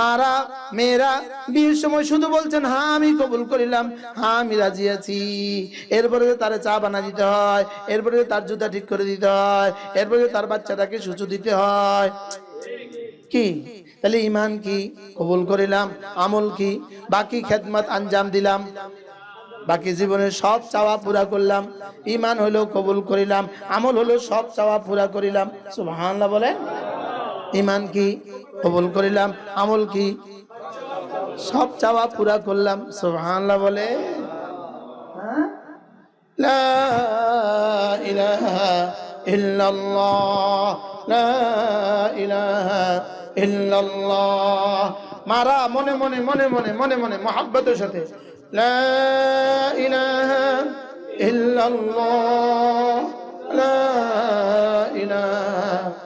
মারা, মেয়েরা, বিয়ের সময় শুধু বলছেন হ্যাঁ আমি কবুল করিলাম হ্যাঁ আমি রাজি আছি। এরপরে তার চা বানা দিতে হয়, এরপরে তার জুতা ঠিক করে দিতে হয়, এরপরে তার বাচ্চাটাকে সুচু দিতে হয়। কি? তাহলে ইমান কি? কবুল করিলাম। আমল কি? বাকি খেদমত আঞ্জাম দিলাম। বাকি জীবনের সব চাওয়া পুরা করলাম। ইমান হলো কবুল করিলাম। আমল হলো সব চাওয়া পুরা করিলাম। সুবহানাল্লাহ বলে ইমান কি? কবুল করিলাম। আমল কি? সব চাওয়া পুরা করলাম। সুবহানাল্লাহ বলে? লা ইলাহা ইল্লাল্লাহ। লা ইলাহা ইল্লাল্লাহ। মারা মনে মনে মনে মনে মনে মনে মহাব্বতের সাথে। লা ইলাহা ইল্লাল্লাহ। লা ইলাহা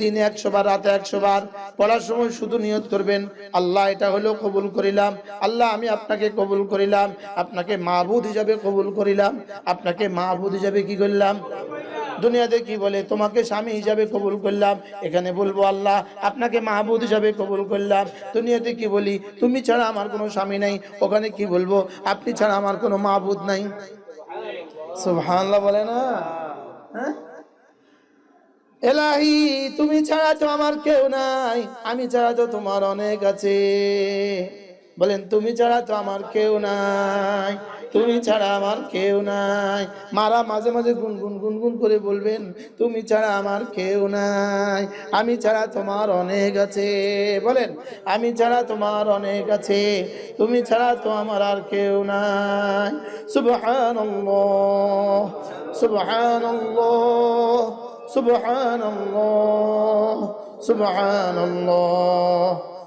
দিনে একশো বার, রাতে একশো বার পড়ার সময় শুধু নিয়ত করবেন, আল্লাহ এটা হলো কবুল করিলাম, আল্লাহ আমি আপনাকে কবুল করিলাম, আপনাকে মাহবুদ হিসাবে কবুল করিলাম, আপনাকে মাহবুদ হিসাবে কি করলাম? দুনিয়াতে কি বলে? তোমাকে স্বামী হিসাবে কবুল করলাম, এখানে বলব আল্লাহ, আপনাকে মাহবুদ হিসাবে কবুল করলাম। দুনিয়াতে কি বলি? তুমি ছাড়া আমার কোনো স্বামী নাই, ওখানে কি বলব? আপনি ছাড়া আমার কোনো মাহবুদ নাই। বলে না? হ্যাঁ? এলাহি, তুমি ছাড়া তো আমার কেউ নাই। আমি ছাড়া তো তোমার অনেক আছে। বলেন, তুমি ছাড়া তো আমার কেউ নাই, তুমি ছাড়া আমার কেউ নাই। মারা মাঝে মাঝে গুনগুন গুনগুন করে বলবেন, তুমি ছাড়া আমার কেউ নাই, আমি ছাড়া তোমার অনেক আছে। বলেন, আমি ছাড়া তোমার অনেক আছে, তুমি ছাড়া তো আমার আর কেউ নাই। সুবহান সুবহান সুবহান সুবহান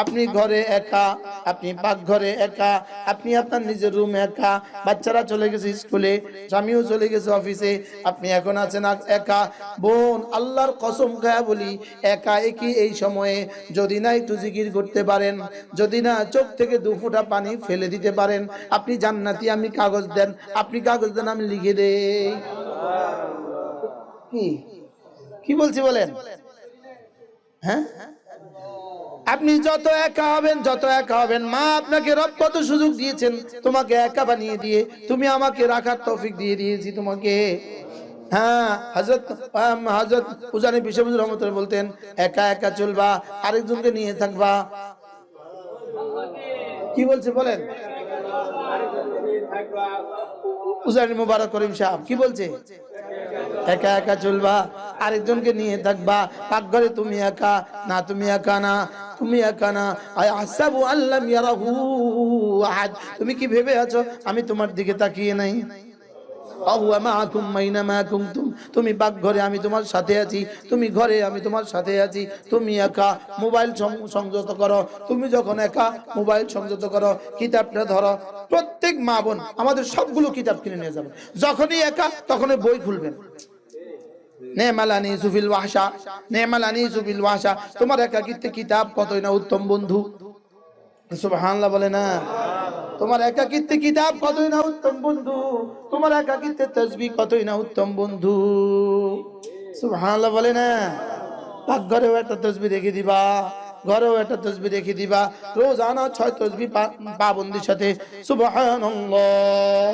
আপনি ঘরে একা, আপনি পাকঘরে একা, আপনি আপনার নিজের রুম একা, বাচ্চারা চলে গেছে স্কুলে, স্বামীও চলে গেছে অফিসে, আপনি এখন আছেন একা। বোন, আল্লাহর কসম খায়া বলি একা একই এই সময়ে যদি না একটু জিকির করতে পারেন, যদি না চোখ থেকে দু ফুটা পানি ফেলে দিতে পারেন, আপনি জান্নাতি আমি কাগজ দেন, আপনি কাগজ দেন, আমি লিখে দেই। কি? কি বলছি বলেন? হ্যাঁ? আপনি যত একা হবেন, যত একা হবেন। মা আপনাকে রব কত সুযোগ দিয়েছেন, তোমাকে একা বানিয়ে দিয়ে তুমি আমাকে রাখার তৌফিক দিয়ে দিয়েছি তোমাকে। হ্যাঁ হজরত বলতেন, একা একা চলবা, আরেকজনকে নিয়ে থাকবা। কি বলছে বলেন? উজানি মুবারক করিম সাহেব, কি বলছে? একা একা চলবা, আরেকজনকে নিয়ে থাকবা। পাকঘরে তুমি একা, না, তুমি একা না, তুমি একা না। আসাবু আল্লাহ তুমি কি ভেবে আছো? আমি তোমার দিকে তাকিয়ে নাই। তুমি পাকঘরে আমি তোমার সাথে আছি, তুমি ঘরে আমি তোমার সাথে আছি, তুমি একা। মোবাইল সংযত করো। তুমি যখন একা, মোবাইল সংযত করো। কিতাবটা ধরো। প্রত্যেক মা বোন, আমাদের সবগুলো কিতাব কিনে নিয়ে যাবে। যখনই একা, তখনই বই খুলবেন নেমালানি সুফিল ওয়াহশা নেমালানি সুফিল ওয়াহশা। তোমার একাকিত্বে কিতাব কতই না উত্তম বন্ধু? সুবহানাল্লাহ বলে না। তোমার একাকিত্বে কিতাব কতই না উত্তম বন্ধু? তোমার একাকিত্বে তসবি কতই না উত্তম বন্ধু? সুবহানাল্লাহ বলে না। পাকঘরেও একটা তসবি রেখে দিবা, ঘরেও একটা তসবি রেখে দিবা। রোজ আনা ছয় তসবি পাবন্দির সাথে। সুবহানাল্লাহ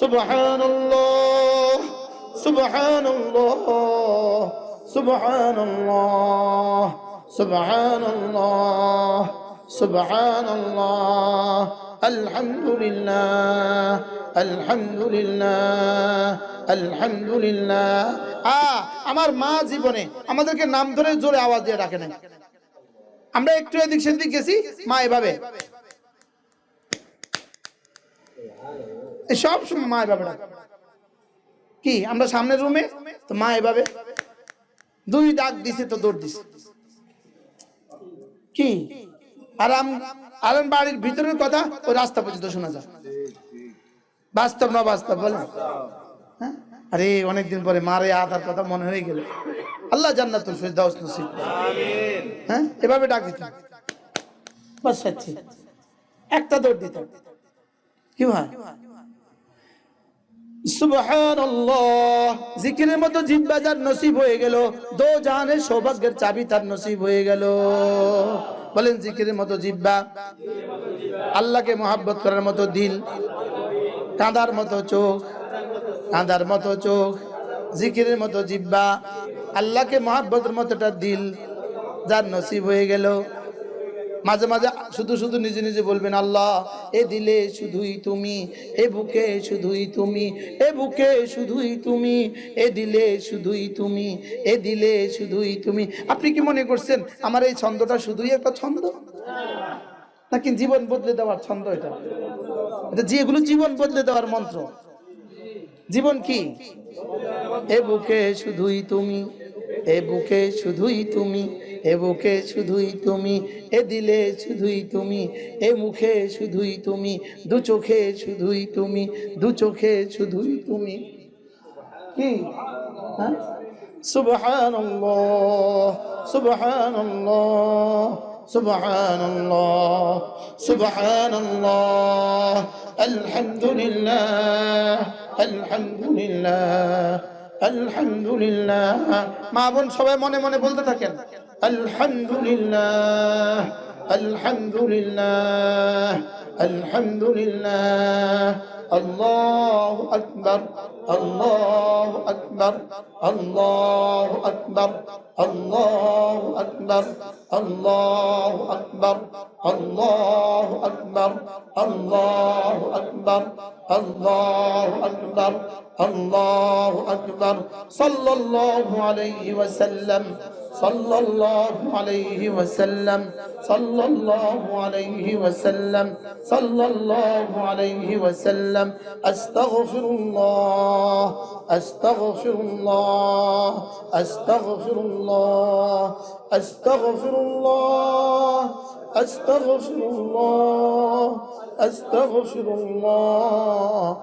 সুবহানাল্লাহ। সুবহানাল্লাহ সুবহানাল্লাহ সুবহানাল্লাহ সুবহানাল্লাহ, আলহামদুলিল্লাহ আলহামদুলিল্লাহ আলহামদুলিল্লাহ। আ, আমার মা জীবনে আমাদেরকে নাম ধরে জোরে আওয়াজ দিয়ে ডাকে নাই। আমরা একটু এদিক সেদিক গেছি, মা এভাবে। সব সময় মা এভাবে ডাকে। কি, আমরা সামনের রুমে তো মা এভাবে। দুই ডাক দিছে তো দৌড় দিছে। কি? আর আম- আর বাড়ির ভিতরের কথা ওই রাস্তা পর্যন্ত শোনা যায়। বাস্তব না বাস্তব বলে হ্যাঁ? আরে, অনেকদিন পরে মারে আধার কথা মনে হয়ে গেল। আল্লাহ জান্নাতুল হ্যাঁ? এভাবে ডাক দিত। একটা দৌড় দিত। কি ভাই? জিকিরের মতো জিব্বা যার নসিব হয়ে গেল, দো জাহানের সৌভাগ্যের চাবি তার নসিব হয়ে গেল। বলেন জিকিরের মতো জিব্বা, আল্লাহকে মহাব্বত করার মতো দিল, কাঁদার মতো চোখ, কাঁদার মতো চোখ, জিকিরের মতো জিব্বা, আল্লাহকে মহাব্বতের মতোটা দিল, যার নসিব হয়ে গেল। মাঝে মাঝে শুধু শুধু নিজে নিজে বলবেন, আল্লাহ, এ দিলে শুধুই তুমি, এ বুকে শুধুই তুমি, এ বুকে শুধুই তুমি, এ দিলে শুধুই তুমি, এ দিলে শুধুই তুমি। আপনি কি মনে করছেন, আমার এই ছন্দটা শুধুই একটা ছন্দ? নাকি জীবন বদলে দেওয়ার ছন্দ এটা? এটা যেগুলো জীবন বদলে দেওয়ার মন্ত্র। জীবন কি? এ বুকে শুধুই তুমি, এ বুকে শুধুই তুমি এ বুকে শুধুই তুমি, এ দিলে শুধুই তুমি, এ মুখে শুধুই তুমি, দু চোখে শুধুই তুমি, দু চোখে শুধুই তুমি। কি? হ্যাঁ? মা বোন সবাই মনে মনে বলতে থাকেন। الحمد لله الحمد لله الحمد لله الله أكبر الله أكبر الله أكبر الله أكبر الله أكبر الله أكبر الله أكبر الله أكبر الله أكبر. صلى الله عليه وسلم. صلى الله عليه وسلم. صلى الله عليه وسلم. صلى الله عليه وسلم. أستغفر الله. أستغفر الله. أستغفر الله. أستغفر الله. أستغفر الله. أستغفر الله.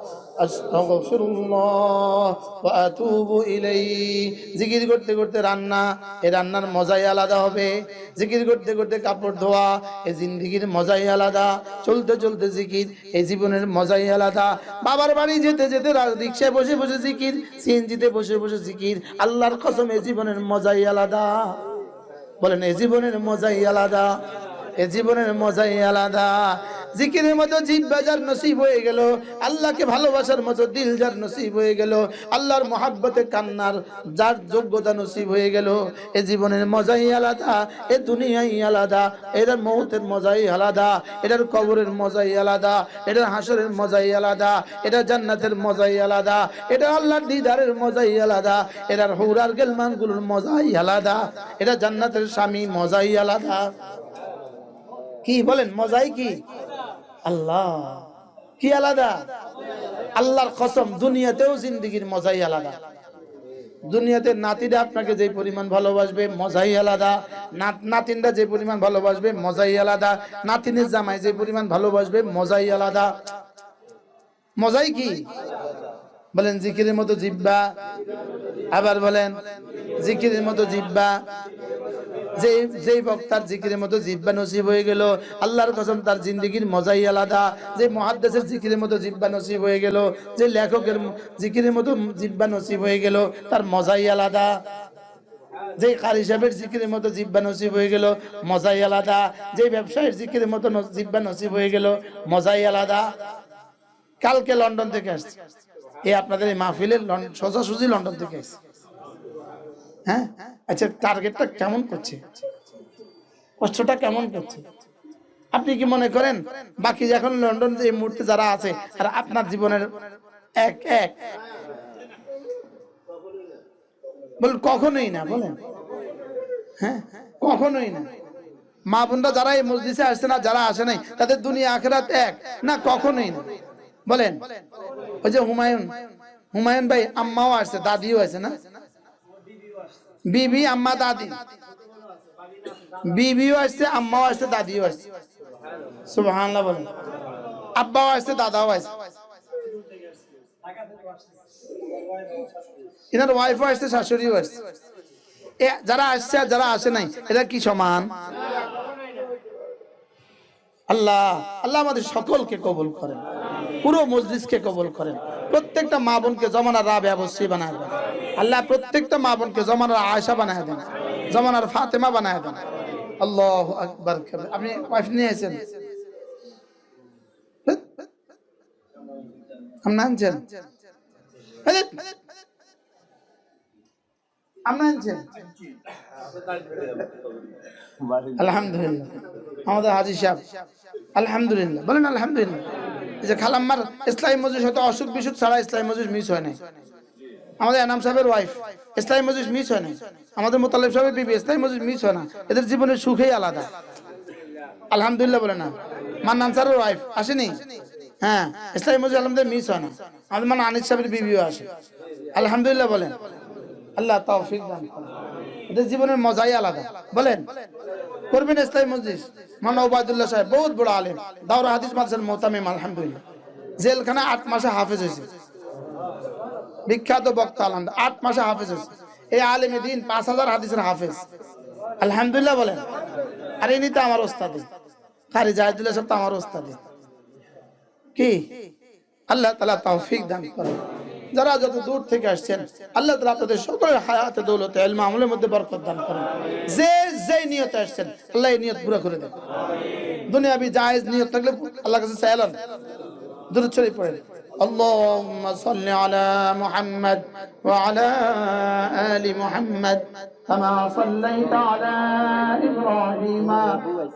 জিকির করতে করতে রান্না, এ রান্নার মজাই আলাদা হবে। জিকির করতে করতে কাপড় ধোয়া, এ জিন্দিগির মজাই আলাদা। চলতে চলতে জিকির এই জীবনের মজাই আলাদা। বাবার বাড়ি যেতে যেতে রিক্সায় বসে বসে জিকির, সিএনজিতে বসে বসে জিকির। আল্লাহর কসম, এ জীবনের মজাই আলাদা। বলেন, এ জীবনের মজাই আলাদা। এ জীবনের মজাই আলাদা। জিকিরের মতো জিভ বাজার নসিব হয়ে গেল, আল্লাহকে ভালোবাসার মতো দিল যার নসিব হয়ে গেল, আল্লাহর মহাব্বতে কান্নার যার যোগ্যতা নসিব হয়ে গেল, এ জীবনের মজাই আলাদা, এ দুনিয়াই আলাদা এটার মৌতের মজাই আলাদা, এটার কবরের মজাই আলাদা, এটার হাসরের মজাই আলাদা এটা জান্নাতের মজাই আলাদা এটা আল্লাহর দিদারের মজাই আলাদা, এটার হৌরার গেলমানগুলোর মজাই আলাদা এটা জান্নাতের স্বামী মজাই আলাদা। কি বলেন, মজাই কি? আল্লাহ। কি আলাদা? আল্লাহর কসম, দুনিয়াতেও জিন্দগির মজাই আলাদা। দুনিয়াতে নাতিরা আপনাকে যে পরিমাণ ভালোবাসবে, মজাই আলাদা। নাত নাতিনরা যে পরিমাণ ভালোবাসবে, মজাই আলাদা। নাতিনের জামাই যে পরিমাণ ভালোবাসবে, মজাই আলাদা। মজাই কি? বলেন, জিকিরের মতো জিব্বা। আবার বলেন, জিকিরের মতো জিব্বা। যে যেই বক্তার জিকিরের মতো জিব্বা নসিব হয়ে গেল, আল্লাহর কসম তার জিন্দগির মজাই আলাদা। যে মহাদ্দেশের জিকিরের মতো জিব্বা নসিব হয়ে গেল, যে লেখকের জিকিরের মতো জিব্বা নসিব হয়ে গেল, তার মজাই আলাদা। যে কারি সাহেবের জিকিরের মতো জিব্বা নসিব হয়ে গেল, মজাই আলাদা। যে ব্যবসায়ীর জিকিরের মতো জিব্বা নসিব হয়ে গেল, মজাই আলাদা। কালকে লন্ডন থেকে আসছে। এই আপনাদের এই মাহফিলের সোজাসুজি লন্ডন থেকে আসছে। হ্যাঁ? আচ্ছা টার্গেটটা কেমন করছে? কষ্টটা কেমন করছে? আপনি কি মনে করেন, বাকি এখন লন্ডন এই মুহূর্তে যারা আছে, আর আপনার জীবনের এক এক? বলুন, কখনোই না, বলেন। হ্যাঁ? কখনোই না। মা বোনরা যারা এই মসজিদে আসছে না, যারা আসে নাই, তাদের দুনিয়া আখেরাত এক? না, কখনোই না। বলেন, ওই যে হুমায়ুন হুমায়ুন ভাই, আম্মাও আসছে, দাদিও আছে না? বিবি, আম্মা, দাদি। বিবিও আসছে আম্মাও আসছে দাদিও আসছে সুবহানাল্লাহ বলেন। আব্বাও আসছে দাদাও আসছে এনার ওয়াইফও আসছে শাশুড়িও আসছে এ, যারা আসছে আর যারা আসে নাই, এরা কি সমান? আল্লাহ আল্লাহ আমাদের সকলকে কবুল করেন। পুরো মজলিসকে কবুল করেন। প্রত্যেকটা মা বোনকে জমানার রাবে অবশ্যই বানায় আল্লাহ প্রত্যেকটা মা বোনকে জমানার আয়সা বানায় দেন, জমানার ফাতেমা বানায় দেন। আল্লাহ আকবার কবির। আপনি ওয়াইফ নিয়ে আনছেন? আলহামদুলিল্লাহ। আমাদের বলেন আলহামদুলিল্লাহ। যে খালাম্মার ইসলামী মজুস হয়তো অসুখ বিসুখ ছাড়া ইসলামী মজুর মিস হয় নাই। আমাদের এনাম সাহেবের ওয়াইফ ইসলামী মজুস মিস হয় নাই। আমাদের মোতালেব সাহেবের বিবি, ইসলামী মজুস মিস হয় না। এদের জীবনের সুখেই আলাদা। আলহামদুলিল্লাহ বলে না। মান্নান স্যারের ওয়াইফ আসেনি? হ্যাঁ ইসলামী মজুস আলহামদুলিল্লাহ মিস হয় না। আমাদের মানে আনিস সাহেবের বিবিও আসে। আলহামদুলিল্লাহ বলেন। আল্লাহ তৌফিক দান। এদের জীবনের মজাই আলাদা। বলেন, করবেন ইসলামী মসজিদ মানা ওবায়দুল্লাহ সাহেব, বহুত বড় আলেম। দাওরা হাদিস মাদ্রাসার মোতামিম, আলহামদুলিল্লাহ। জেলখানা আট মাসে হাফেজ হয়েছে। বিখ্যাত বক্তা আলহামদুলিল্লাহ আট মাসে হাফেজ হয়েছে। এই আলেমে দিন পাঁচ হাজার হাদিসের হাফেজ। আলহামদুলিল্লাহ বলেন। আর ইনি তো আমার ওস্তাদি। কারি জাহিদুল্লাহ সাহেব তো আমার ওস্তাদি। কি? আল্লাহ তালা তৌফিক দান করেন। যারা যত দূর থেকে আসছেন, আল্লাহ তালা সকলের হায়াতে, দৌলতে এলমা আমলের মধ্যে বরকত দান করেন। যে যে আসছেন, আল্লাহ এই নিয়ত পুরো করে দেন। দুনিয়াবি জায়েজ নিয়ত থাকলে আল্লাহ কাছে চাইলেন ছড়িয়ে পড়েন। اللهم صل على محمد وعلى آل محمد كما صليت على إبراهيم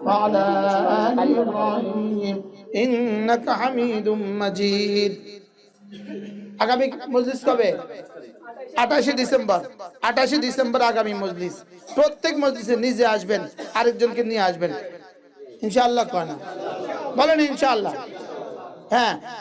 وعلى آل إبراهيم إنك حميد مجيد আগামী মজলিস কবে আঠাশে ডিসেম্বর আঠাশে ডিসেম্বর আগামী মজলিস প্রত্যেক মজলিসে নিজে আসবেন আরেকজনকে নিয়ে আসবেন ইনশাআল্লাহ কয় না বলেন ইনশাআল্লাহ হ্যাঁ